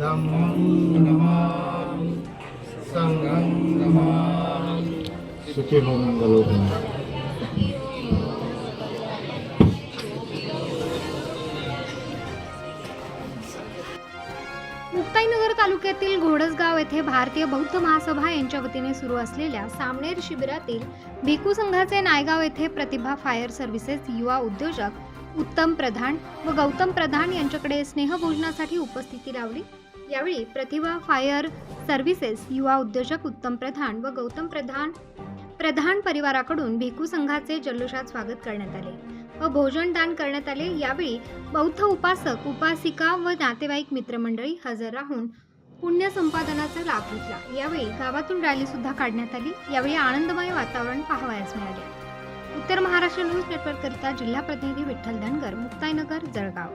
धम्मं नमामि सङ्घं नमामि. मुक्ताईनगर तालुक्यातील घोडसगाव येथे भारतीय बौद्ध महासभा यांच्या वतीने सुरू असलेल्या सामनेर शिबिरातील भिकू संघाचे नायगाव येथे प्रतिभा फायर सर्व्हिसेस युवा उद्योजक उत्तम प्रधान व गौतम प्रधान यांच्याकडे स्नेहभोजनासाठी उपस्थिती लावली. यावेळी प्रतिभा फायर सर्व्हिसेस युवा उद्योजक उत्तम प्रधान व गौतम प्रधान प्रधान परिवाराकडून भिकू संघाचे जल्लोषात स्वागत करण्यात आले व भोजन दान करण्यात आले. यावेळी बौद्ध उपासक उपासिका व नातेवाईक मित्रमंडळी हजर राहून पुण्य संपादनाचा लाभ घेतला. यावेळी गावातून रॅली सुद्धा काढण्यात आली. यावेळी आनंदमय वातावरण पाहावयास मिळाले. उत्तर महाराष्ट्र न्यूज नेटवर्क करिता जिल्हा प्रतिनिधी विठ्ठल धनगर मुक्ताईनगर जळगाव.